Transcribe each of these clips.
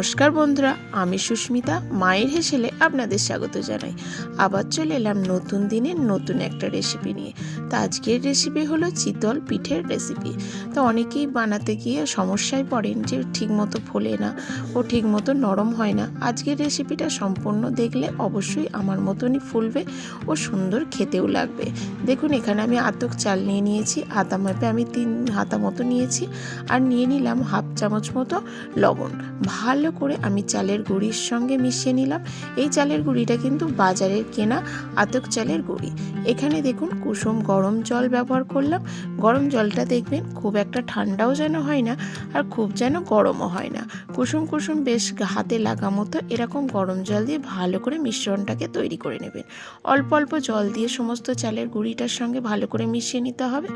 নমস্কার বন্ধুরা, আমি সুস্মিতা, মায়ের হেসেলে আপনাদের স্বাগত জানাই। আবার চলে এলাম নতুন দিনের নতুন একটা রেসিপি নিয়ে। তো আজকের রেসিপি হলো চিতল পিঠের রেসিপি তো অনেকেই বানাতে গিয়ে সমস্যায় পড়েন যে ঠিকমতো ফোলে না ও ঠিকমতো নরম হয় না। আজকের রেসিপিটা সম্পূর্ণ দেখলে অবশ্যই আমার মতনই ফুলবে ও সুন্দর খেতেও লাগবে। দেখুন, এখানে আমি আতক চাল নিয়ে নিয়েছি হাতা মাপে আমি তিন হাতা মতো নিয়েছি আর নিয়ে নিলাম হাফ চামচ মতো লবণ। ভালো করে আমি চালের গুঁড়ির সঙ্গে মিশিয়ে নিলাম। এই চালের গুঁড়িটা কিন্তু বাজারের কেনা আতক চালের গুঁড়ি। এখানে দেখুন কুসুম গরম জল ব্যবহার করলাম। গরম জলটা দেখবেন খুব একটা ঠান্ডাও যেন হয় না আর খুব যেন গরমও হয় না। কুসুম কুসুম বেশ হাতে লাগা মতো এরকম গরম জল দিয়ে ভালো করে মিশ্রণটাকে তৈরি করে নেবেন। অল্প অল্প জল দিয়ে সমস্ত চালের গুঁড়িটার সঙ্গে ভালো করে মিশিয়ে নিতে হবে।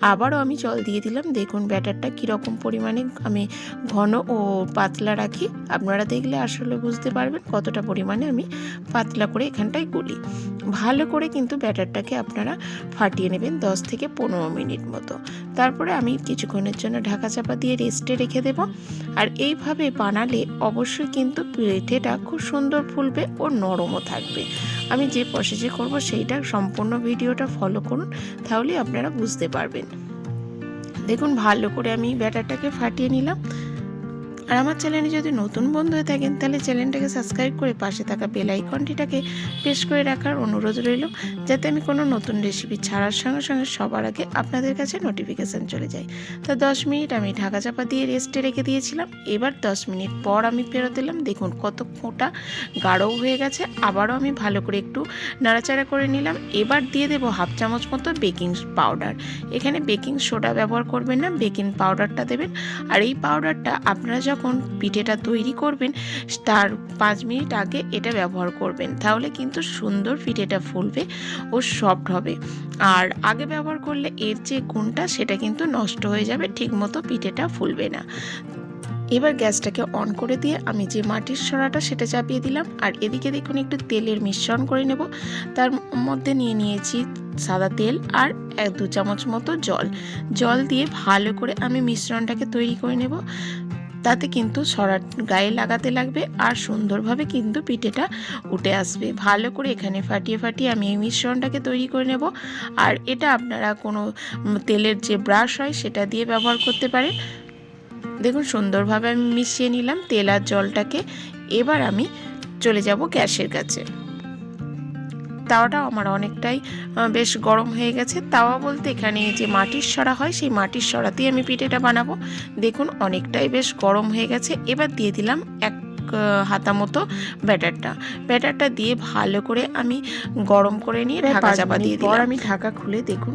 আবারও আমি জল দিয়ে দিলাম। দেখুন ব্যাটারটা কীরকম পরিমাণে আমি ঘন ও পাতলা রাখি। আপনারা দেখলে আসলে বুঝতে পারবেন কতটা পরিমাণে আমি পাতলা করে এখানটায় গুলি। ভালো করে কিন্তু ব্যাটারটাকে আপনারা ফাটিয়ে নেবেন দশ থেকে পনেরো মিনিট মতো। তারপরে আমি কিছুক্ষণের জন্য ঢাকা চাপা দিয়ে রেস্টে রেখে দেব। আর এইভাবে বানালে অবশ্যই কিন্তু পিঠেটা খুব সুন্দর ফুলবে ও নরমও থাকবে। আমি যে প্রসেসে করব সেইটা সম্পূর্ণ ভিডিওটা ফলো করুন তাহলে আপনারা বুঝতে পারবেন। দেখুন ভালো করে আমি ব্যাটারটাকে ফাটিয়ে নিলাম। আর আমার চ্যানেলে যদি নতুন বন্ধু হয়ে থাকেন, তাহলে চ্যানেলটাকে সাবস্ক্রাইব করে পাশে থাকা বেল আইকনটিটাকে প্রেস করে রাখার অনুরোধ রইল, যাতে আমি কোনো নতুন রেসিপি ছাড়ার সঙ্গে সঙ্গে সবার আগে আপনাদের কাছে নোটিফিকেশান চলে যায়। তো দশ মিনিট আমি ঢাকা চাপা দিয়ে রেস্টে রেখে দিয়েছিলাম। এবার দশ মিনিট পর আমি ফেরত দিলাম দেখুন কত ফোঁটা গাঢ়ও হয়ে গেছে। আবারও আমি ভালো করে একটু নাড়াচাড়া করে নিলাম। এবার দিয়ে দেবো হাফ চামচ মতো বেকিং পাউডার এখানে বেকিং সোডা ব্যবহার করবেন না বেকিং পাউডারটা দেবেন। আর এই পাউডারটা আপনারা যখন পিঠেটা তৈরি করবেন, তার পাঁচ মিনিট আগে এটা ব্যবহার করবেন। তাহলে কিন্তু সুন্দর পিঠেটা ফুলবে ও সফট হবে। আর আগে ব্যবহার করলে এর যে গুণটা, সেটা কিন্তু নষ্ট হয়ে যাবে, ঠিকমতো পিঠেটা ফুলবে না। এবার গ্যাসটাকে অন করে দিয়ে আমি যে মাটির সরাটা, সেটা চাপিয়ে দিলাম। আর এদিকে দেখুন, একটু তেলের মিশ্রণ করে নেব। তার মধ্যে নিয়ে নিয়েছি সাদা তেল আর এক দু চামচ মতো জল। জল দিয়ে ভালো করে আমি মিশ্রণটাকে তৈরি করে নেব। তাতে কিন্তু সরা গায়ে লাগাতে লাগবে আর সুন্দরভাবে কিন্তু পিঠেটা উঠে আসবে। ভালো করে এখানে ফাটিয়ে ফাটিয়ে আমি এই মিশ্রণটাকে তৈরি করে নেব। আর এটা আপনারা কোনো তেলের যে ব্রাশ হয় সেটা দিয়ে ব্যবহার করতে পারেন। দেখুন সুন্দরভাবে আমি মিশিয়ে নিলাম তেল আর জলটাকে। এবার আমি চলে যাব গ্যাসের কাছে। তাওয়াটা আমার অনেকটাই বেশ গরম হয়ে গেছে। তাওয়া বলতে এখানে যে মাটির সরা হয় সেই মাটির সরাতেই আমি পিঠেটা বানাবো। দেখুন অনেকটাই বেশ গরম হয়ে গেছে। এবার দিয়ে দিলাম এক হাতা মতো ব্যাটারটা। ব্যাটারটা দিয়ে ভালো করে আমি গরম করে নিয়ে ঢাকা চাপা দিয়ে দিলাম। আমি ঢাকা খুলে দেখুন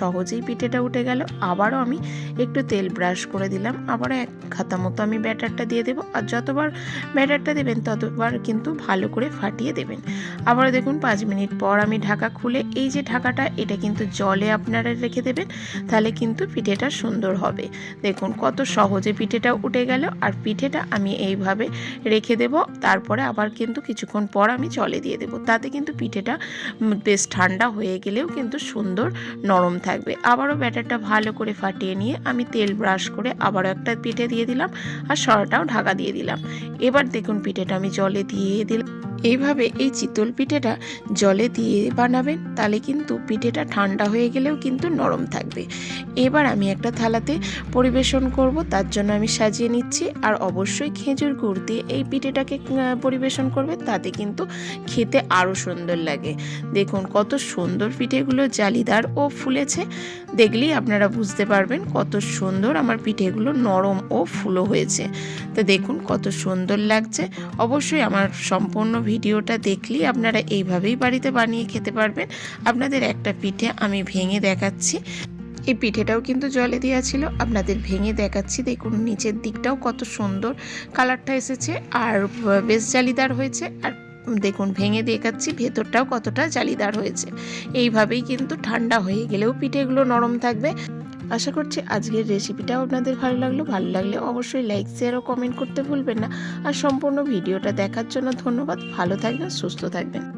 সহজেই পিঠেটা উঠে গেল। আবারও আমি একটু তেল ব্রাশ করে দিলাম। আবারও এক খাতা মতো আমি ব্যাটারটা দিয়ে দেবো। আর যতবার ব্যাটারটা দেবেন, ততবার কিন্তু ভালো করে ফাটিয়ে দেবেন। আবারও দেখুন, পাঁচ মিনিট পর আমি ঢাকা খুলে এই যে ঢাকাটা, এটা কিন্তু জলে আপনারা রেখে দেবেন, তাহলে কিন্তু পিঠেটা সুন্দর হবে। দেখুন, কত সহজে পিঠেটা উঠে গেল। আর পিঠেটা আমি এইভাবে রেখে দেব। তারপরে আবার কিন্তু কিছুক্ষণ পর আমি জলে দিয়ে দেব। তাতে কিন্তু পিঠেটা বেশ ঠান্ডা হয়ে গেলেও কিন্তু সুন্দর নরম থাকবে। আবারও ব্যাটারটা ভালো করে ফাটিয়ে নিয়ে আমি তেল ব্রাশ করে আবারও একটা পিঠে দিয়ে দিলাম আর সরাটাও ঢাকা দিয়ে দিলাম। এবার দেখুন পিঠেটা আমি জলে দিয়ে দিলাম। এইভাবে এই চিতল পিঠেটা জলে দিয়ে বানাবেন, তাহলে কিন্তু পিঠেটা ঠান্ডা হয়ে গেলেও কিন্তু নরম থাকবে। এবার আমি একটা থালাতে পরিবেশন করব, তার জন্য আমি সাজিয়ে নিচ্ছি, আর অবশ্যই খেজুর গুড় দিয়ে এই পিঠেটাকে পরিবেশন করবে, তাতে কিন্তু খেতে আরও সুন্দর লাগে। দেখুন কত সুন্দর পিঠেগুলো জালিদার ও ফুলেছে, দেখলেই আপনারা বুঝতে পারবেন কত সুন্দর আমার পিঠেগুলো নরম ও ফুলো হয়েছে। তো দেখুন কত সুন্দর লাগছে, অবশ্যই আমার সম্পূর্ণ ভিডিওটা দেখলেই আপনারা এইভাবেই বাড়িতে বানিয়ে খেতে পারবেন। আপনাদের একটা পিঠে আমি ভেঙে দেখাচ্ছি। এই পিঠেটাও কিন্তু জলে দেওয়া ছিল। আপনাদের ভেঙে দেখাচ্ছি। দেখুন, নিচের দিকটাও কত সুন্দর কালারটা এসেছে আর বেশ জালিদার হয়েছে। আর দেখুন, ভেঙে দেখাচ্ছি, ভেতরটাও কতটা জালিদার হয়েছে। এইভাবেই কিন্তু ঠান্ডা হয়ে গেলেও পিঠেগুলো নরম থাকবে। আশা করছি আজকের রেসিপিটাও আপনাদের ভালো লাগল। ভালো লাগলে অবশ্যই লাইক শেয়ার ও কমেন্ট করতে ভুলবেন না। আর সম্পূর্ণ ভিডিওটা দেখার জন্য ধন্যবাদ। ভালো থাকবেন, সুস্থ থাকবেন।